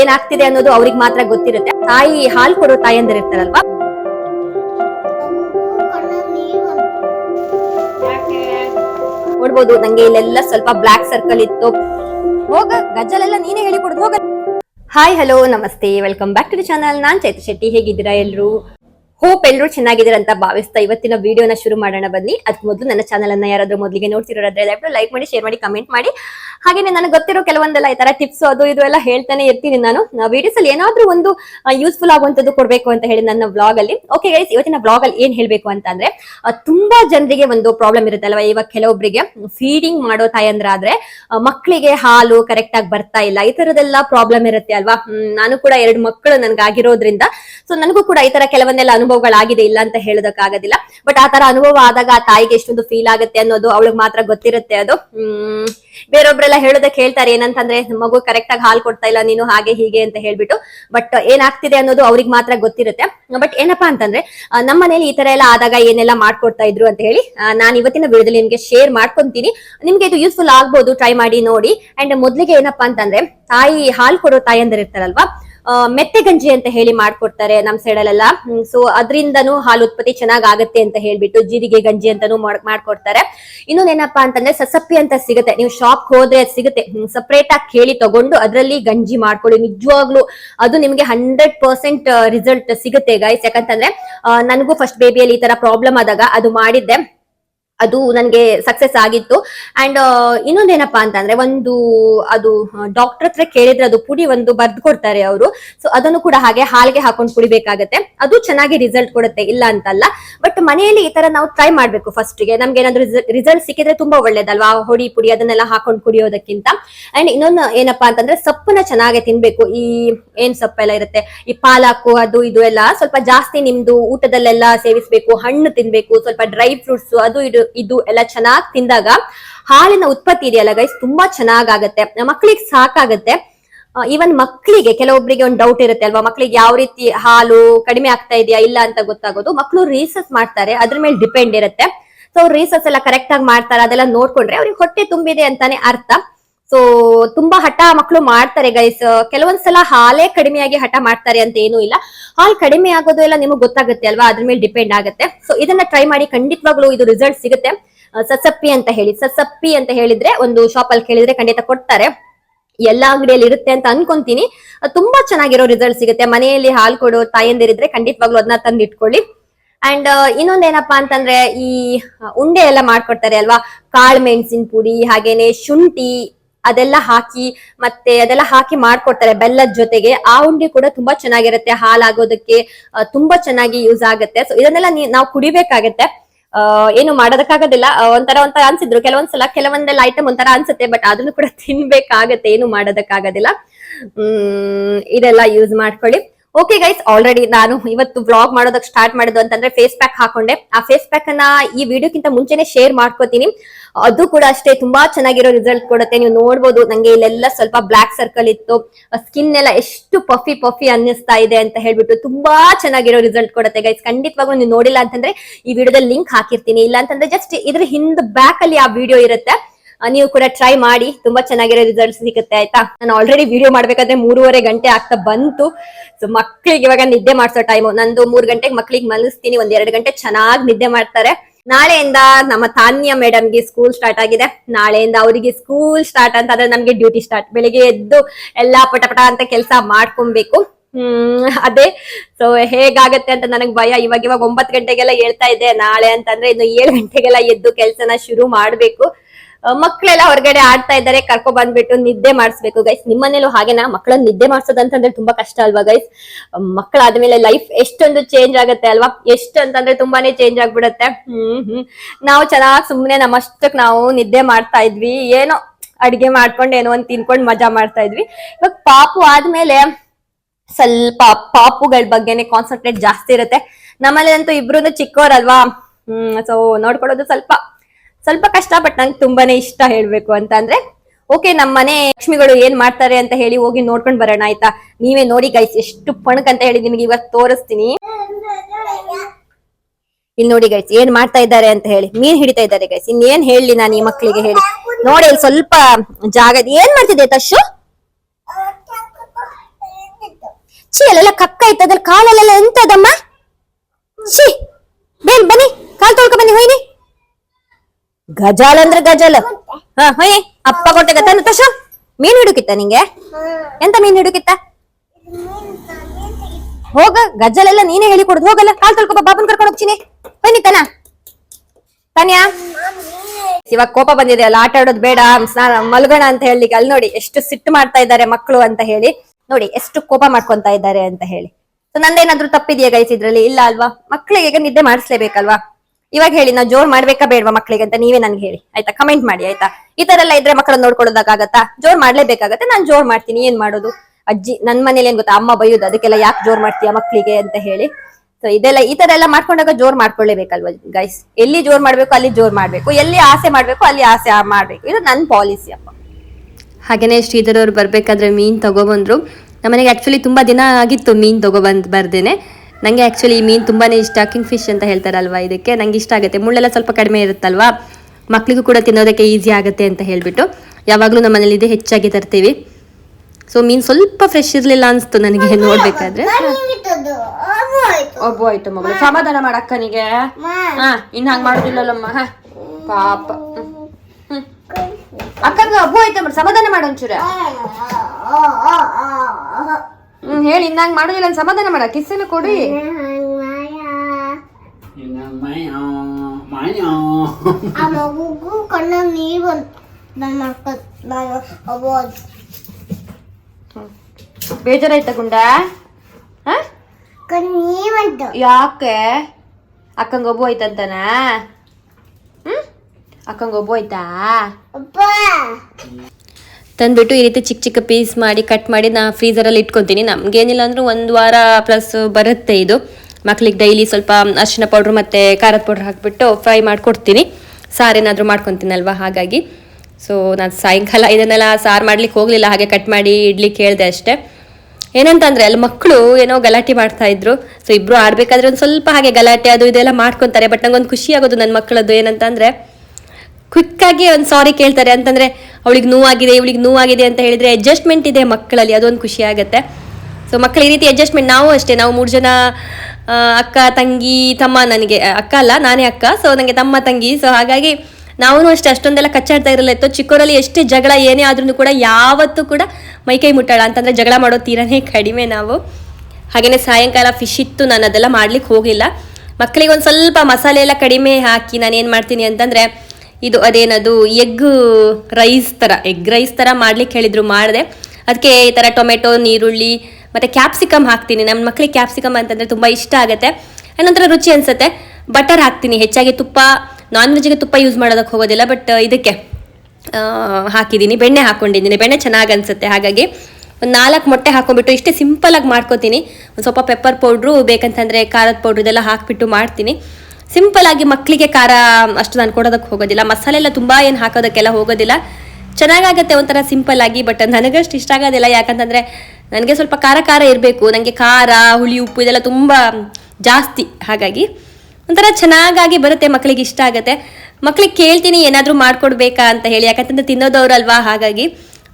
ಏನಾಗ್ತಿದೆ ಅನ್ನೋದು ಅವ್ರಿಗೆ ಮಾತ್ರ ಗೊತ್ತಿರುತ್ತೆ. ತಾಯಿ ಹಾಲು ಕೊಡೋ ತಾಯಂದಿರು ಇರ್ತಾರಲ್ವಾ? ನೋಡ್ಬೋದು, ನಂಗೆ ಇಲ್ಲೆಲ್ಲ ಸ್ವಲ್ಪ ಬ್ಲಾಕ್ ಸರ್ಕಲ್ ಇತ್ತು. ಹೋಗ ಗಜ್ಜಲೆಲ್ಲ ನೀನೇ ಹೇಳಿ ಕೊಡುದು ಹೋಗ. ಹಾಯ್ ಹಲೋ ನಮಸ್ತೆ. Welcome back to the channel ನಾನ್ ಚೈತ್ರ ಶೆಟ್ಟಿ. ಹೇಗಿದ್ದೀರಾ ಎಲ್ರು? ಹೋಪ್ ಎಲ್ಲರೂ ಚೆನ್ನಾಗಿದ್ದೀರಾ ಅಂತ ಭಾವಿಸ್ತಾ ಇವತ್ತಿನ ವಿಡಿಯೋನ ಶುರು ಮಾಡೋಣ ಬನ್ನಿ. ಅದಕ್ಕೆ ಮೊದಲು ನನ್ನ ಚಾನಲ್ ಅನ್ನ ಯಾರಾದ್ರೂ ಮೊದಲಿಗೆ ನೋಡ್ತಿರೋದ್ರೆ ದಯವಿಟ್ಟು ಲೈಕ್ ಮಾಡಿ ಶೇರ್ ಮಾಡಿ ಕಮೆಂಟ್ ಮಾಡಿ. ಹಾಗೆ ನನಗೆ ಗೊತ್ತಿರೋ ಕೆಲವೊಂದೆಲ್ಲ ಈ ತರ ಟಿಪ್ಸ್ ಅದು ಇದು ಎಲ್ಲ ಹೇಳ್ತಾನೆ ಇರ್ತೀನಿ ನಾನು. ವಿಡಿಯೋಸ್ ಅಲ್ಲಿ ಏನಾದ್ರೂ ಒಂದು ಯೂಸ್ಫುಲ್ ಆಗುವಂತದ್ದು ಕೊಡಬೇಕು ಅಂತ ಹೇಳಿ ನನ್ನ ಬ್ಲಾಗ್ ಅಲ್ಲಿ. ಓಕೆ ಗೈಸ್ ಇವತ್ತಿನ ಬ್ಲಾಗ್ ಅಲ್ಲಿ ಏನ್ ಹೇಳ್ಬೇಕು ಅಂತ ಅಂದ್ರೆ ತುಂಬಾ ಜನರಿಗೆ ಒಂದು ಪ್ರಾಬ್ಲಮ್ ಇರುತ್ತೆ ಅಲ್ವಾ? ಇವಾಗ ಕೆಲವೊಬ್ಬರಿಗೆ ಫೀಡಿಂಗ್ ಮಾಡೋ ತಾಯಂದ್ರಾದ್ರೆ ಆದ್ರೆ ಮಕ್ಕಳಿಗೆ ಹಾಲು ಕರೆಕ್ಟ್ ಆಗಿ ಬರ್ತಾ ಇಲ್ಲ. ಈ ತರದೆಲ್ಲ ಪ್ರಾಬ್ಲಮ್ ಇರುತ್ತೆ ಅಲ್ವಾ? ನಾನು ಕೂಡ ಎರಡು ಮಕ್ಕಳು ನನ್ಗಾಗಿರೋದ್ರಿಂದ. ಸೊ ನನಗೂ ಕೂಡ ಈ ತರ ಕೆಲವೊಂದೆಲ್ಲ ಅನುಭವಗಳಾಗಿದೆ ಇಲ್ಲ ಅಂತ ಹೇಳೋದಕ್ಕಾಗೋದಿಲ್ಲ. ಬಟ್ ಆ ತರ ಅನುಭವ ಆದಾಗ ಆ ತಾಯಿಗೆ ಎಷ್ಟೊಂದು ಫೀಲ್ ಆಗುತ್ತೆ ಅನ್ನೋದು ಅವಳಿಗೆ ಮಾತ್ರ ಗೊತ್ತಿರುತ್ತೆ ಅದು. ಹ್ಮ್. ಬೇರೊಬ್ರೆಲ್ಲ ಹೇಳೋದಕ್ಕೆ ಹೇಳ್ತಾರೆ ಏನಂತಂದ್ರೆ ಮಗು ಕರೆಕ್ಟ್ ಆಗಿ ಹಾಲು ಕೊಡ್ತಾ ಇಲ್ಲ ನೀನು ಹಾಗೆ ಹೀಗೆ ಅಂತ ಹೇಳ್ಬಿಟ್ಟು. ಬಟ್ ಏನಾಗ್ತಿದೆ ಅನ್ನೋದು ಅವ್ರಿಗೆ ಮಾತ್ರ ಗೊತ್ತಿರುತ್ತೆ. ಬಟ್ ಏನಪ್ಪಾ ಅಂತಂದ್ರೆ ನಮ್ಮ ಮನೇಲಿ ಈ ತರ ಎಲ್ಲ ಆದಾಗ ಏನೆಲ್ಲ ಮಾಡ್ಕೊಡ್ತಾ ಇದ್ರು ಅಂತ ಹೇಳಿ ನಾನು ಇವತ್ತಿನ ವಿಡಿಯೋದಲ್ಲಿ ನಿಮ್ಗೆ ಶೇರ್ ಮಾಡ್ಕೊಂತೀನಿ. ನಿಮ್ಗೆ ಇದು ಯೂಸ್ಫುಲ್ ಆಗ್ಬೋದು ಟ್ರೈ ಮಾಡಿ ನೋಡಿ. ಅಂಡ್ ಮೊದ್ಲಿಗೆ ಏನಪ್ಪಾ ಅಂತಂದ್ರೆ ತಾಯಿ ಹಾಲು ಕೊಡೋ ತಾಯಂದಿರು ಇರ್ತಾರಲ್ವಾ ಆ, ಮೆತ್ತೆ ಗಂಜಿ ಅಂತ ಹೇಳಿ ಮಾಡ್ಕೊಡ್ತಾರೆ ನಮ್ ಸೈಡಲ್ಲೆಲ್ಲ ಸೊ ಅದರಿಂದನೂ ಹಾಲು ಉತ್ಪತ್ತಿ ಚೆನ್ನಾಗ್ ಆಗತ್ತೆ ಅಂತ ಹೇಳ್ಬಿಟ್ಟು ಜೀರಿಗೆ ಗಂಜಿ ಅಂತಾನು ಮಾಡ್- ಮಾಡ್ಕೊಡ್ತಾರೆ. ಇನ್ನೊಂದೇನಪ್ಪಾ ಅಂತಂದ್ರೆ ಸಸಪ್ಪಿ ಅಂತ ಸಿಗುತ್ತೆ. ನೀವು ಶಾಪ್ ಹೋದ್ರೆ ಅದು ಸಿಗುತ್ತೆ. ಸಪ್ರೇಟ್ ಆಗಿ ಕೇಳಿ ತಗೊಂಡು ಅದರಲ್ಲಿ ಗಂಜಿ ಮಾಡ್ಕೊಳ್ಳಿ. ನಿಜವಾಗ್ಲು ಅದು ನಿಮ್ಗೆ ಹಂಡ್ರೆಡ್ ಪರ್ಸೆಂಟ್ ರಿಸಲ್ಟ್ ಸಿಗುತ್ತೆ ಗೈಸ್ ಯಾಕಂತಂದ್ರೆ ನನಗೂ ಫಸ್ಟ್ ಬೇಬಿಯಲ್ಲಿ ಈ ತರ ಪ್ರಾಬ್ಲಮ್ ಆದಾಗ ಅದು ಮಾಡಿದ್ದೆ. ಅದು ನನಗೆ ಸಕ್ಸಸ್ ಆಗಿತ್ತು. ಅಂಡ್ ಇನ್ನೊಂದೇನಪ್ಪಾ ಅಂತಂದ್ರೆ ಒಂದು, ಅದು ಡಾಕ್ಟರ್ ಹತ್ರ ಕೇಳಿದ್ರೆ ಅದು ಪುಡಿ ಒಂದು ಬರ್ದು ಕೊಡ್ತಾರೆ ಅವರು. ಸೊ ಅದನ್ನು ಕೂಡ ಹಾಗೆ ಹಾಲ್ಗೆ ಹಾಕೊಂಡು ಕುಡಿಬೇಕಾಗತ್ತೆ. ಅದು ಚೆನ್ನಾಗಿ ರಿಸಲ್ಟ್ ಕೊಡುತ್ತೆ, ಇಲ್ಲ ಅಂತಲ್ಲ. ಬಟ್ ಮನೆಯಲ್ಲಿ ಈ ತರ ನಾವು ಟ್ರೈ ಮಾಡ್ಬೇಕು ಫಸ್ಟ್ಗೆ. ನಮ್ಗೆ ಏನಾದ್ರು ರಿಸಲ್ಟ್ ಸಿಕ್ಕಿದ್ರೆ ತುಂಬಾ ಒಳ್ಳೇದಲ್ವಾ? ಹೊಡಿ ಪುಡಿ ಅದನ್ನೆಲ್ಲ ಹಾಕೊಂಡು ಕುಡಿಯೋದಕ್ಕಿಂತ. ಅಂಡ್ ಇನ್ನೊಂದು ಏನಪ್ಪಾ ಅಂತಂದ್ರೆ ಸೊಪ್ಪನ್ನ ಚೆನ್ನಾಗಿ ತಿನ್ಬೇಕು. ಈ, ಏನ್ ಸೊಪ್ಪೆಲ್ಲ ಇರುತ್ತೆ? ಈ ಪಾಲಾಕು, ಅದು, ಇದು ಎಲ್ಲ ಸ್ವಲ್ಪ ಜಾಸ್ತಿ ನಿಮ್ದು ಊಟದಲ್ಲೆಲ್ಲ ಸೇವಿಸ್ಬೇಕು. ಹಣ್ಣು ತಿನ್ಬೇಕು. ಸ್ವಲ್ಪ ಡ್ರೈ ಫ್ರೂಟ್ಸ್ ಅದು, ಇದು ಇದು ಎಲ್ಲ ಚೆನ್ನಾಗಿ ತಿಂದಾಗ ಹಾಲಿನ ಉತ್ಪತ್ತಿ ಇದೆಯಲ್ಲ ಗೈಸ್ ತುಂಬಾ ಚೆನ್ನಾಗಾಗತ್ತೆ. ಮಕ್ಕಳಿಗೆ ಸಾಕಾಗತ್ತೆ. ಈವನ್ ಮಕ್ಕಳಿಗೆ ಕೆಲವೊಬ್ಬರಿಗೆ ಒಂದು ಡೌಟ್ ಇರುತ್ತೆ ಅಲ್ವಾ? ಮಕ್ಕಳಿಗೆ ಯಾವ ರೀತಿ ಹಾಲು ಕಡಿಮೆ ಆಗ್ತಾ ಇದೆಯಾ, ಇಲ್ಲ ಅಂತ ಗೊತ್ತಾಗೋದು. ಮಕ್ಕಳು ರೀಸರ್ಚ್ ಮಾಡ್ತಾರೆ, ಅದ್ರ ಮೇಲೆ ಡಿಪೆಂಡ್ ಇರುತ್ತೆ. ಸೊ ರೀಸರ್ಚ್ ಎಲ್ಲ ಕರೆಕ್ಟ್ ಆಗಿ ಮಾಡ್ತಾರೆ, ಅದೆಲ್ಲ ನೋಡ್ಕೊಂಡ್ರೆ ಅವ್ರಿಗೆ ಹೊಟ್ಟೆ ತುಂಬಿದೆ ಅಂತಾನೆ ಅರ್ಥ. ಸೊ ತುಂಬಾ ಹಠ ಮಕ್ಕಳು ಮಾಡ್ತಾರೆ ಗೈಸ್ ಕೆಲವೊಂದ್ಸಲ ಹಾಲೇ ಕಡಿಮೆಯಾಗಿ ಹಠ ಮಾಡ್ತಾರೆ ಅಂತ ಏನೂ ಇಲ್ಲ. ಹಾಲ್ ಕಡಿಮೆ ಆಗೋದು ಎಲ್ಲ ನಿಮಗೆ ಗೊತ್ತಾಗುತ್ತೆ ಅಲ್ವಾ? ಅದ್ರ ಮೇಲೆ ಡಿಪೆಂಡ್ ಆಗುತ್ತೆ. ಸೊ ಇದನ್ನ ಟ್ರೈ ಮಾಡಿ ಖಂಡಿತವಾಗ್ಲೂ ಇದು ರಿಸಲ್ಟ್ ಸಿಗುತ್ತೆ. ಸಸಪ್ಪಿ ಅಂತ ಹೇಳಿ ಸಸಪ್ಪಿ ಅಂತ ಹೇಳಿದ್ರೆ ಒಂದು ಶಾಪ್ ಅಲ್ಲಿ ಕೇಳಿದ್ರೆ ಖಂಡಿತ ಕೊಡ್ತಾರೆ. ಎಲ್ಲಾ ಅಂಗಡಿಯಲ್ಲಿ ಇರುತ್ತೆ ಅಂತ ಅನ್ಕೊಂತೀನಿ. ತುಂಬಾ ಚೆನ್ನಾಗಿರೋ ರಿಸಲ್ಟ್ ಸಿಗುತ್ತೆ. ಮನೆಯಲ್ಲಿ ಹಾಲು ಕೊಡೋ ತಾಯಂದಿರಿದ್ರೆ ಖಂಡಿತವಾಗ್ಲೂ ಅದನ್ನ ತಂದು ಇಟ್ಕೊಳ್ಳಿ ಅಂಡ್ ಇನ್ನೊಂದೇನಪ್ಪಾ ಅಂತಂದ್ರೆ ಈ ಉಂಡೆ ಎಲ್ಲ ಮಾಡ್ಕೊಡ್ತಾರೆ ಅಲ್ವಾ? ಕಾಳು ಮೆಣಸಿನ ಪುಡಿ, ಹಾಗೇನೆ ಶುಂಠಿ ಅದೆಲ್ಲ ಹಾಕಿ ಮತ್ತೆ ಅದೆಲ್ಲ ಹಾಕಿ ಮಾಡ್ಕೊಡ್ತಾರೆ ಬೆಲ್ಲದ ಜೊತೆಗೆ. ಆ ಉಂಡೆ ಕೂಡ ತುಂಬಾ ಚೆನ್ನಾಗಿರುತ್ತೆ. ಹಾಲಾಗೋದಕ್ಕೆ ತುಂಬಾ ಚೆನ್ನಾಗಿ ಯೂಸ್ ಆಗುತ್ತೆ. ಸೊ ಇದನ್ನೆಲ್ಲ ನಾವು ಕುಡಿಬೇಕಾಗತ್ತೆ. ಏನು ಮಾಡೋದಕ್ಕಾಗೋದಿಲ್ಲ. ಒಂಥರ ಒಂಥರ ಅನ್ಸಿದ್ರು. ಕೆಲವೊಂದ್ಸಲ ಕೆಲವೊಂದೆಲ್ಲ ಐಟಮ್ ಒಂಥರ ಅನ್ಸುತ್ತೆ ಬಟ್ ಅದನ್ನು ಕೂಡ ತಿನ್ಬೇಕಾಗತ್ತೆ. ಏನು ಮಾಡೋದಕ್ಕಾಗೋದಿಲ್ಲ. ಇದೆಲ್ಲ ಯೂಸ್ ಮಾಡ್ಕೊಳ್ಳಿ. ಓಕೆ ಗೈಸ್ ಆಲ್ರೆಡಿ ನಾನು ಇವತ್ತು ವ್ಲಾಗ್ ಮಾಡೋದಕ್ಕೆ ಸ್ಟಾರ್ಟ್ ಮಾಡೋದು ಅಂತಂದ್ರೆ ಫೇಸ್ ಪ್ಯಾಕ್ ಹಾಕೊಂಡೆ. ಆ ಫೇಸ್ ಪ್ಯಾಕ್ ಅನ್ನ ಈ ವಿಡಿಯೋಕ್ಕಿಂತ ಮುಂಚೆನೆ ಶೇರ್ ಮಾಡ್ಕೋತೀನಿ. ಅದು ಕೂಡ ಅಷ್ಟೇ, ತುಂಬಾ ಚೆನ್ನಾಗಿರೋ ರಿಸಲ್ಟ್ ಕೊಡುತ್ತೆ. ನೀವು ನೋಡ್ಬೋದು, ನಂಗೆ ಇಲ್ಲೆಲ್ಲ ಸ್ವಲ್ಪ ಬ್ಲಾಕ್ ಸರ್ಕಲ್ ಇತ್ತು. ಸ್ಕಿನ್ ಎಲ್ಲ ಎಷ್ಟು ಪಫಿ ಪಫಿ ಅನ್ನಿಸ್ತಾ ಇದೆ ಅಂತ ಹೇಳ್ಬಿಟ್ಟು ತುಂಬಾ ಚೆನ್ನಾಗಿರೋ ರಿಸಲ್ಟ್ ಕೊಡುತ್ತೆ. ಗೈಸ್ ಖಂಡಿತವಾಗ್ಲೂ ನೀವು ನೋಡಿಲ್ಲ ಅಂತಂದ್ರೆ ಈ ವಿಡಿಯೋದಲ್ಲಿ ಲಿಂಕ್ ಹಾಕಿರ್ತೀನಿ. ಇಲ್ಲ ಅಂತಂದ್ರೆ ಜಸ್ಟ್ ಇದ್ರ ಹಿಂದ್ ಬ್ಯಾಕ್ ಅಲ್ಲಿ ಆ ವಿಡಿಯೋ ಇರುತ್ತೆ. ನೀವು ಕೂಡ ಟ್ರೈ ಮಾಡಿ, ತುಂಬಾ ಚೆನ್ನಾಗಿರೋ ರಿಸಲ್ಟ್ ಸಿಗುತ್ತೆ, ಆಯ್ತಾ? ನಾನು ಆಲ್ರೆಡಿ ವಿಡಿಯೋ ಮಾಡ್ಬೇಕಾದ್ರೆ ಮೂರುವರೆ ಗಂಟೆ ಆಗ್ತಾ ಬಂತು. ಸೊ ಮಕ್ಳಿಗೆ ಇವಾಗ ನಿದ್ದೆ ಮಾಡಿಸೋ ಟೈಮು ನಂದು ಮೂರ್ ಗಂಟೆಗೆ ಮಕ್ಳಿಗೆ ಮಲಗಿಸ್ತೀನಿ ಒಂದ್ ಎರಡು ಗಂಟೆ ಚೆನ್ನಾಗಿ ನಿದ್ದೆ ಮಾಡ್ತಾರೆ. ನಾಳೆಯಿಂದ ನಮ್ಮ ತಾನ್ಯ ಮೇಡಮ್ಗೆ ಸ್ಕೂಲ್ ಸ್ಟಾರ್ಟ್ ಆಗಿದೆ. ನಾಳೆಯಿಂದ ಅವರಿಗೆ ಸ್ಕೂಲ್ ಸ್ಟಾರ್ಟ್ ಅಂತ ಅಂದ್ರೆ ನಮ್ಗೆ ಡ್ಯೂಟಿ ಸ್ಟಾರ್ಟ್ ಬೆಳಿಗ್ಗೆ ಎದ್ದು ಎಲ್ಲಾ ಪಟ ಪಟ ಅಂತ ಕೆಲಸ ಮಾಡ್ಕೊಬೇಕು. ಹ್ಮ್, ಅದೇ. ಸೊ ಹೇಗಾಗತ್ತೆ ಅಂತ ನನಗ್ ಭಯ. ಇವಾಗ ಇವಾಗ ಒಂಬತ್ ಗಂಟೆಗೆಲ್ಲ ಹೇಳ್ತಾ ಇದ್ದೆ ನಾಳೆ ಅಂತಂದ್ರೆ ಇನ್ನು ಏಳು ಗಂಟೆಗೆಲ್ಲ ಎದ್ದು ಕೆಲ್ಸನ ಶುರು ಮಾಡ್ಬೇಕು. ಆ, ಮಕ್ಳೆಲ್ಲ ಹೊರಗಡೆ ಆಡ್ತಾ ಇದ್ದಾರೆ ಕರ್ಕೊ ಬಂದ್ಬಿಟ್ಟು ನಿದ್ದೆ ಮಾಡಿಸ್ಬೇಕು. ಗೈಸ್ ನಿಮ್ಮನೇಲೂ ಹಾಗೆನಾ ಮಕ್ಕಳನ್ನ ನಿದ್ದೆ ಮಾಡಿಸೋದಂತಂದ್ರೆ ತುಂಬಾ ಕಷ್ಟ ಅಲ್ವಾ ಗೈಸ್ ಮಕ್ಕಳಾದ್ಮೇಲೆ ಲೈಫ್ ಎಷ್ಟೊಂದು ಚೇಂಜ್ ಆಗುತ್ತೆ ಅಲ್ವಾ? ಎಷ್ಟು ಅಂತಂದ್ರೆ ತುಂಬಾನೇ ಚೇಂಜ್ ಆಗ್ಬಿಡತ್ತೆ. ಹ್ಮ್ ನಾವು ಚೆನ್ನಾಗ್ ಸುಮ್ನೆ ನಮ್ಮಷ್ಟಕ್ ನಾವು ನಿದ್ದೆ ಮಾಡ್ತಾ ಇದ್ವಿ. ಏನೋ ಅಡಿಗೆ ಮಾಡ್ಕೊಂಡು ಏನೋ ಒಂದ್ ತಿನ್ಕೊಂಡ್ ಮಜಾ ಮಾಡ್ತಾ ಇದ್ವಿ. ಇವಾಗ ಪಾಪು ಆದ್ಮೇಲೆ ಸ್ವಲ್ಪ ಪಾಪುಗಳ ಬಗ್ಗೆನೆ ಕಾನ್ಸಂಟ್ರೇಟ್ ಜಾಸ್ತಿ ಇರುತ್ತೆ. ನಮ್ಮಲ್ಲಿ ಅಂತೂ ಇಬ್ರು ಚಿಕ್ಕವರಲ್ವಾ ಹ್ಮ್ ಸೊ ನೋಡ್ಕೊಳ್ಳೋದು ಸ್ವಲ್ಪ ಸ್ವಲ್ಪ ಕಷ್ಟ ಬಟ್ ನಂಗೆ ತುಂಬಾನೇ ಇಷ್ಟ ಹೇಳ್ಬೇಕು ಅಂತ ಅಂದ್ರೆ ಓಕೆ ನಮ್ಮ ಮನೆ ಲಕ್ಷ್ಮಿಗಳು ಏನ್ ಮಾಡ್ತಾರೆ ಅಂತ ಹೇಳಿ ಹೋಗಿ ನೋಡ್ಕೊಂಡ್ ಬರೋಣ ಆಯ್ತಾ? ನೀವೇ ನೋಡಿ ಗೈಸ್ ಎಷ್ಟು ಪಣಕ್ ಅಂತ ಹೇಳಿ ನಿಮಗೆ ಇವಾಗ ತೋರಿಸ್ತೀನಿ. ಇಲ್ಲಿ ನೋಡಿ ಗೈಸ್ ಏನ್ ಮಾಡ್ತಾ ಇದ್ದಾರೆ ಅಂತ ಹೇಳಿ. ಮೀನ್ ಹಿಡಿತಾ ಇದ್ದಾರೆ ಗೈಸ್ ಇನ್ನೇನ್ ಹೇಳಿ ನಾನು ಈ ಮಕ್ಕಳಿಗೆ ಹೇಳಿ. ನೋಡಿ, ಇಲ್ಲಿ ಸ್ವಲ್ಪ ಜಾಗ ಏನ್ ಮಾಡ್ತಿದ್ದೆ ತಶು? ಛೀ, ಅಲ್ಲೆಲ್ಲ ಕಕ್ಕ ಇತ್ತದ್ರ ಕಾಲಲ್ಲೆಲ್ಲ ಎಂತದಮ್ಮ ಛೀ ಬೇನ್ ಬನ್ನಿ, ಕಾಲ್ ತೊಳ್ಕೊ ಬನ್ನಿ, ಹೊಯ್ನಿ. ಗಜಾಲ್ ಅಂದ್ರೆ ಗಜಾಲ. ಅಪ್ಪ ಕೊಟ್ಟೆ ಗತಾನ ತಶ. ಮೀನ್ ಹಿಡುಕಿತ್ತ ನಿಂಗೆ? ಎಂತ ಮೀನ್ ಹಿಡುಕಿತ್ತ? ಹೋಗ ಗಜ್ಜಲೆಲ್ಲ ನೀನೇ ಹೇಳಿ ಕೊಡುದು. ಹೋಗಲ್ಲ, ಕಾಲ್ ತೊಳ್ಕೊಬ, ಬಾಬನ್ ಕರ್ಕೊಂಡು ಹೋಗ್ತೀನಿ. ಬನ್ನಿ ತನ ತನ್ಯಾ? ಇವಾಗ ಕೋಪ ಬಂದಿದೆ ಅಲ್ಲ ಆಟ ಆಡೋದು ಬೇಡ ಸ್ನಾನ ಮಲ್ಗೋಣ ಅಂತ ಹೇಳಿ ಅಲ್ಲಿ ನೋಡಿ, ಎಷ್ಟು ಸಿಟ್ಟು ಮಾಡ್ತಾ ಇದ್ದಾರೆ ಮಕ್ಕಳು ಅಂತ ಹೇಳಿ. ನೋಡಿ, ಎಷ್ಟು ಕೋಪ ಮಾಡ್ಕೊಂತ ಇದ್ದಾರೆ ಅಂತ ಹೇಳಿ. ಸೊ, ನಂದೇನಾದ್ರೂ ತಪ್ಪಿದೆಯಾ ಗೈಸ್ ಇದ್ರಲ್ಲಿ? ಇಲ್ಲ ಅಲ್ವಾ? ಮಕ್ಕಳಿಗೆ ಈಗ ನಿದ್ದೆ ಮಾಡಿಸ್ಲೇಬೇಕಲ್ವಾ? ಇವಾಗ ಹೇಳಿ ನಾವು ಜೋರ್ ಮಾಡ್ಬೇಕಾ ಬೇಡವಾ ಮಕ್ಕಳಿಗೆ ಅಂತ ನೀವೇ ನನ್ಗೆ ಹೇಳಿ. ಆಯ್ತಾ? ಕಮೆಂಟ್ ಮಾಡಿ, ಆಯ್ತಾ? ಈ ತರ ಎಲ್ಲ ಇದ್ರೆ ಮಕ್ಕಳನ್ನ ನೋಡ್ಕೊಳ್ಳೋದಾಗತ್ತಾ ಜೋರ್ ಮಾಡ್ಲೇಬೇಕಾಗತ್ತೆ, ನಾನ್ ಜೋರ್ ಮಾಡ್ತೀನಿ. ಏನ್ ಮಾಡೋದು? ಅಜ್ಜಿ, ನನ್ ಮನೇಲಿ ಏನ್ ಗೊತ್ತಾ? ಅಮ್ಮ ಬೈಯೋದು, ಅದಕ್ಕೆಲ್ಲ ಯಾಕೆ ಜೋರ್ ಮಾಡ್ತೀಯ ಮಕ್ಕಳಿಗೆ ಅಂತ ಹೇಳಿ. ಸೊ ಇದೆಲ್ಲ, ಈ ತರ ಎಲ್ಲ ಮಾಡ್ಕೊಂಡಾಗ ಜೋರ್ ಮಾಡ್ಕೊಳ್ಳೇಬೇಕಲ್ವಾ ಗೈಸ್ ಎಲ್ಲಿ ಜೋರ್ ಮಾಡ್ಬೇಕು, ಅಲ್ಲಿ ಜೋರ್ ಮಾಡ್ಬೇಕು. ಎಲ್ಲಿ ಆಸೆ ಮಾಡ್ಬೇಕು, ಅಲ್ಲಿ ಆಸೆ ಮಾಡ್ಬೇಕು. ಇದು ನನ್ ಪಾಲಿಸಿ ಅಪ್ಪ. ಹಾಗೇನೆ ಶ್ರೀಧರ್ ಅವ್ರು ಬರ್ಬೇಕಾದ್ರೆ ಮೀನ್ ತಗೊಬಂದ್ರು ನಮ್ಮನೆಗೆ ಆಕ್ಚುಲಿ ತುಂಬಾ ದಿನ ಆಗಿತ್ತು ಮೀನ್ ತಗೊಬಂದ್ ಬರ್ದೇನೆ. ನನಗೆ ಆ್ಯಕ್ಚುಲಿ ಮೀನು ತುಂಬಾ ಇಷ್ಟ. ಕಿಂಗ್ ಫಿಶ್ ಅಂತ ಹೇಳ್ತಾರಲ್ವ ಇದಕ್ಕೆ? ನಂಗೆ ಇಷ್ಟ ಆಗುತ್ತೆ. ಮುಳ್ಳೆಲ್ಲ ಸ್ವಲ್ಪ ಕಡಿಮೆ ಇರುತ್ತಲ್ವಾ? ಮಕ್ಕಳಿಗೂ ಕೂಡ ತಿನ್ನೋದಕ್ಕೆ ಈಸಿ ಆಗುತ್ತೆ ಅಂತ ಹೇಳಿಬಿಟ್ಟು ಯಾವಾಗಲೂ ನಮ್ಮ ಮನೇಲಿ ಇದು ಹೆಚ್ಚಾಗಿ ತರ್ತೀವಿ. ಸೊ ಮೀನು ಸ್ವಲ್ಪ ಫ್ರೆಶ್ ಇರಲಿಲ್ಲ ಅನಿಸ್ತು ನನಗೆ ನೋಡಬೇಕಾದ್ರೆ. ಒಬ್ಬ ಆಯ್ತು. ಮಗಳು. ಸಮಾಧಾನ ಮಾಡಕ್ಕನಿಗೆ ಹಾ ಇನ್ನು ಹಂಗೆ ಮಾಡೋದಿಲ್ಲಲ್ಲಮ್ಮ. ಹಾ ಪಾಪ. ಅಕ್ಕನಿಗೆ ಅಕ್ಕಂಗ ಹಬ್ಬ ಆಯ್ತು ಮಾಡಿ ಸಮಾಧಾನ ಮಾಡೋ ಒಂಚೂರ. ಹ್ಮ್ ಹೇಳಿ ಇನ್ನಂಗ್ ಮಾಡೋದಿಲ್ಲ ಅಂತ ಸಮಾಧಾನ ಮಾಡ ಕಿಸ್ಸನ್ನು ಕೊಡಿ. ಆ ಮಗುಗೂ ಕಣ್ಣ ನೀರು ಬಂತು. ನನ್ನ ಅಕ್ಕ ನಾನು ಅವಾಜ್ ಬೇಜಾರಾಯ್ತ ಗುಂಡ? ಹಾ? ಕಣ್ಣು ನೀರು ಬಂತು. ಯಾಕೆ? ಅಕ್ಕಂಗ ಒಬ್ಬ ಆಯ್ತಂತನ ಹ್ಮ್? ಅಕ್ಕಂಗ ಒಬ್ಬ ಆಯ್ತಾ ಅಪ್ಪ ತಂದ್ಬಿಟ್ಟು ಈ ರೀತಿ ಚಿಕ್ಕ ಚಿಕ್ಕ ಪೀಸ್ ಮಾಡಿ ಕಟ್ ಮಾಡಿ ನಾ ಫ್ರೀಸರಲ್ಲಿ ಇಟ್ಕೊತೀನಿ. ನಮಗೇನಿಲ್ಲ ಅಂದ್ರೆ ಒಂದು ವಾರ ಪ್ಲಸ್ ಬರುತ್ತೆ ಇದು. ಮಕ್ಳಿಗೆ ಡೈಲಿ ಸ್ವಲ್ಪ ಅರಿಶಿನ ಪೌಡ್ರ್ ಮತ್ತು ಖಾರದ ಪೌಡ್ರ್ ಹಾಕಿಬಿಟ್ಟು ಫ್ರೈ ಮಾಡಿಕೊಡ್ತೀನಿ. ಸಾರೇನಾದರೂ ಮಾಡ್ಕೊತೀನಲ್ವ ಹಾಗಾಗಿ. ಸೊ ನಾನು ಸಾಯಂಕಾಲ ಇದನ್ನೆಲ್ಲ ಸಾರು ಮಾಡ್ಲಿಕ್ಕೆ ಹೋಗಲಿಲ್ಲ, ಹಾಗೆ ಕಟ್ ಮಾಡಿ ಇಡ್ಲಿ ಕೇಳಿದೆ ಅಷ್ಟೇ. ಏನಂತಂದರೆ, ಅಲ್ಲಿ ಮಕ್ಕಳು ಏನೋ ಗಲಾಟೆ ಮಾಡ್ತಾ ಇದ್ರು. ಸೊ ಇಬ್ಬರು ಆಡಬೇಕಾದ್ರೆ ಒಂದು ಸ್ವಲ್ಪ ಹಾಗೆ ಗಲಾಟೆ ಅದು ಇದೆಲ್ಲ ಮಾಡ್ಕೊತಾರೆ ಬಟ್ ನಂಗೊಂದು ಖುಷಿ ಆಗೋದು ನನ್ನ ಮಕ್ಕಳದ್ದು ಏನಂತಂದ್ರೆ ಕ್ವಿಕ್ ಆಗಿ ಒಂದು ಸಾರಿ ಕೇಳ್ತಾರೆ ಅಂತಂದ್ರೆ, ಅವಳಿಗೆ ನೋವಾಗಿದೆ, ಇವಳಿಗೆ ನೋವಾಗಿದೆ ಅಂತ ಹೇಳಿದ್ರೆ ಅಡ್ಜಸ್ಟ್ಮೆಂಟ್ ಇದೆ ಮಕ್ಕಳಲ್ಲಿ, ಅದೊಂದು ಖುಷಿ ಆಗುತ್ತೆ. ಸೊ ಮಕ್ಕಳು ಈ ರೀತಿ ಅಡ್ಜಸ್ಟ್ಮೆಂಟ್ ನಾವು ಅಷ್ಟೇ, ನಾವು ಮೂರು ಜನ ಅಕ್ಕ, ತಂಗಿ, ತಮ್ಮ ನನಗೆ, ಅಕ್ಕ ಅಲ್ಲ, ನಾನೇ ಅಕ್ಕ ಸೊ ನನಗೆ ತಮ್ಮ, ತಂಗಿ ಸೊ ಹಾಗಾಗಿ ನಾವು ಅಷ್ಟೇ, ಅಷ್ಟೊಂದೆಲ್ಲ ಕಚ್ಚಾಡ್ತಾ ಇರಲ್ಲ ಇತ್ತು ಚಿಕ್ಕೋರಲ್ಲಿ ಎಷ್ಟೇ ಜಗಳ ಏನೇ ಆದ್ರೂ ಕೂಡ ಯಾವತ್ತೂ ಕೂಡ ಮೈಕೈ ಮುಟ್ಟಾಳ, ಅಂತಂದ್ರೆ ಜಗಳ ಮಾಡೋ ತೀರನೇ ಕಡಿಮೆ ನಾವು. ಹಾಗೆಯೇ ಸಾಯಂಕಾಲ ಫಿಶ್ ಇತ್ತು, ನಾನು ಅದೆಲ್ಲ ಮಾಡ್ಲಿಕ್ಕೆ ಹೋಗಿಲ್ಲ. ಮಕ್ಕಳಿಗೆ ಒಂದು ಸ್ವಲ್ಪ ಮಸಾಲೆ ಎಲ್ಲ ಕಡಿಮೆ ಹಾಕಿ ನಾನು ಏನು ಮಾಡ್ತೀನಿ ಅಂತಂದರೆ ಇದು ಅದೇನದು ಎಗ್ ರೈಸ್ ಥರ ಎಗ್ ರೈಸ್ ಥರ ಮಾಡ್ಲಿಕ್ಕೆ ಹೇಳಿದ್ರು, ಮಾಡಿದೆ. ಅದಕ್ಕೆ ಈ ಥರ ಟೊಮೆಟೊ ನೀರುಳ್ಳಿ ಮತ್ತು ಕ್ಯಾಪ್ಸಿಕಮ್ ಹಾಕ್ತೀನಿ. ನಮ್ಮ ಮಕ್ಕಳಿಗೆ ಕ್ಯಾಪ್ಸಿಕಮ್ ಅಂತಂದರೆ ತುಂಬ ಇಷ್ಟ ಆಗುತ್ತೆ. ಏನೊಂಥರ ರುಚಿ ಅನಿಸುತ್ತೆ. ಬಟರ್ ಹಾಕ್ತೀನಿ. ಹೆಚ್ಚಾಗಿ ತುಪ್ಪ ನಾನ್ ವೆಜ್ಗೆ ತುಪ್ಪ ಯೂಸ್ ಮಾಡೋದಕ್ಕೆ ಹೋಗೋದಿಲ್ಲ ಬಟ್ ಇದಕ್ಕೆ ಹಾಕಿದ್ದೀನಿ ಬೆಣ್ಣೆ ಹಾಕೊಂಡಿದ್ದೀನಿ ಬೆಣ್ಣೆ ಚೆನ್ನಾಗಿ ಅನಿಸುತ್ತೆ. ಹಾಗಾಗಿ ಒಂದು ನಾಲ್ಕು ಮೊಟ್ಟೆ ಹಾಕೊಂಡ್ಬಿಟ್ಟು ಇಷ್ಟೇ ಸಿಂಪಲಾಗಿ ಮಾಡ್ಕೋತೀನಿ. ಒಂದು ಸ್ವಲ್ಪ ಪೆಪ್ಪರ್ ಪೌಡ್ರು ಬೇಕಂತಂದರೆ ಖಾರದ ಪೌಡ್ರ್ ಇದೆಲ್ಲ ಹಾಕಿಬಿಟ್ಟು ಮಾಡ್ತೀನಿ. ಸಿಂಪಲ್ ಆಗಿ ಮಕ್ಕಳಿಗೆ ಖಾರ ಅಷ್ಟು ನಾನು ಕೊಡೋದಕ್ಕೆ ಹೋಗೋದಿಲ್ಲ. ಮಸಾಲೆ ಎಲ್ಲ ತುಂಬ ಏನು ಹಾಕೋದಕ್ಕೆಲ್ಲ ಹೋಗೋದಿಲ್ಲ. ಚೆನ್ನಾಗಾಗತ್ತೆ ಒಂಥರ ಸಿಂಪಲ್ ಆಗಿ ಬಟ್ ನನಗಷ್ಟು ಇಷ್ಟ ಆಗೋದಿಲ್ಲ. ಯಾಕಂತಂದರೆ ನನಗೆ ಸ್ವಲ್ಪ ಖಾರ ಖಾರ ಇರಬೇಕು. ನನಗೆ ಖಾರ ಹುಳಿ ಉಪ್ಪು ಇದೆಲ್ಲ ತುಂಬ ಜಾಸ್ತಿ. ಹಾಗಾಗಿ ಒಂಥರ ಚೆನ್ನಾಗಾಗಿ ಬರುತ್ತೆ ಮಕ್ಕಳಿಗೆ ಇಷ್ಟ ಆಗುತ್ತೆ. ಮಕ್ಕಳಿಗೆ ಕೇಳ್ತೀನಿ ಏನಾದರೂ ಮಾಡಿಕೊಡ್ಬೇಕಾ ಅಂತ ಹೇಳಿ. ಯಾಕಂತಂದ್ರೆ ತಿನ್ನೋದವ್ರಲ್ವಾ? ಹಾಗಾಗಿ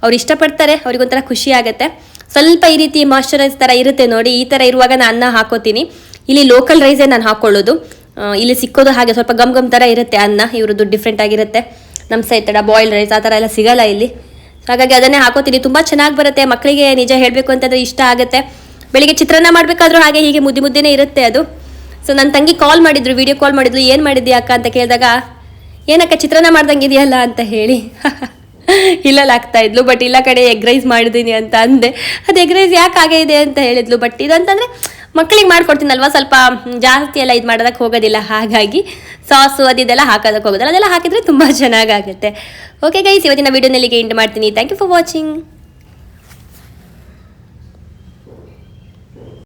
ಅವ್ರು ಇಷ್ಟಪಡ್ತಾರೆ. ಅವ್ರಿಗೊಂಥರ ಖುಷಿ ಆಗುತ್ತೆ. ಸ್ವಲ್ಪ ಈ ರೀತಿ ಮಾಯಶ್ಚರೈಸ್ ಥರ ಇರುತ್ತೆ ನೋಡಿ. ಈ ಥರ ಇರುವಾಗ ನಾನು ಅನ್ನ ಹಾಕೋತೀನಿ. ಇಲ್ಲಿ ಲೋಕಲ್ ರೈಸೇ ನಾನು ಹಾಕೊಳ್ಳೋದು. ಆ, ಇಲ್ಲಿ ಸಿಕ್ಕೋದು ಹಾಗೆ ಸ್ವಲ್ಪ ಗಮ್ ಗಮ್ ಥರ ಇರುತ್ತೆ ಅನ್ನ ಇವ್ರದ್ದು ಡಿಫ್ರೆಂಟ್ ಆಗಿರುತ್ತೆ. ನಮ್ಮ ಸೈಡ್ ತಡ ಬಾಯ್ಲ್ ರೈಸ್ ಆ ಥರ ಎಲ್ಲ ಸಿಗಲ್ಲ ಇಲ್ಲಿ. ಹಾಗಾಗಿ ಅದನ್ನೇ ಹಾಕೋತೀನಿ. ತುಂಬ ಚೆನ್ನಾಗಿ ಬರುತ್ತೆ. ಮಕ್ಕಳಿಗೆ ನಿಜ ಹೇಳಬೇಕು ಅಂತಂದರೆ ಇಷ್ಟ ಆಗುತ್ತೆ. ಬೆಳಿಗ್ಗೆ ಚಿತ್ರಾನ್ನ ಮಾಡಬೇಕಾದ್ರೂ ಹಾಗೆ ಹೀಗೆ ಮುದ್ದೆ ಮುದ್ದೆನೇ ಇರುತ್ತೆ ಅದು. ಸೊ ನನ್ನ ತಂಗಿ ಕಾಲ್ ಮಾಡಿದ್ರು ವಿಡಿಯೋ ಕಾಲ್ ಮಾಡಿದ್ರು ಏನು ಮಾಡಿದ್ಯಾ ಅಕ್ಕ? ಅಂತ ಕೇಳಿದಾಗ, ಏನಕ್ಕ ಚಿತ್ರಾನ್ನ ಮಾಡ್ದಂಗೆ ಇದೆಯಲ್ಲ? ಅಂತ ಹೇಳಿ. ಇಲ್ಲ ಆಗ್ತಾ ಇದ್ಲು ಬಟ್ ಇಲ್ಲ ಕಡೆ ಎಗ್ ರೈಸ್ ಮಾಡಿದ್ದೀನಿ ಅಂತ ಅಂದೆ. ಅದು ಎಗ್ ರೈಸ್ ಯಾಕೆ ಹಾಗೆ ಇದೆ ಅಂತ ಹೇಳಿದ್ಲು ಬಟ್ ಇದಂತಂದರೆ ಮಕ್ಕಳಿಗೆ ಮಾಡ್ಕೊಡ್ತೀನಲ್ವಾ? ಸ್ವಲ್ಪ ಜಾಸ್ತಿ ಎಲ್ಲ ಇದು ಮಾಡೋದಕ್ಕೆ ಹೋಗೋದಿಲ್ಲ. ಹಾಗಾಗಿ ಸಾಸು ಅದಿದೆಲ್ಲ ಹಾಕೋದಕ್ಕೆ ಹೋಗೋದಿಲ್ಲ. ಅದೆಲ್ಲ ಹಾಕಿದರೆ ತುಂಬ ಚೆನ್ನಾಗಾಗುತ್ತೆ. ಓಕೆ ಗೈಸ್ ಇವತ್ತಿನ ವೀಡಿಯೋನಲ್ಲಿಗೆ ಎಂಡ್ ಮಾಡ್ತೀನಿ. Thank you for watching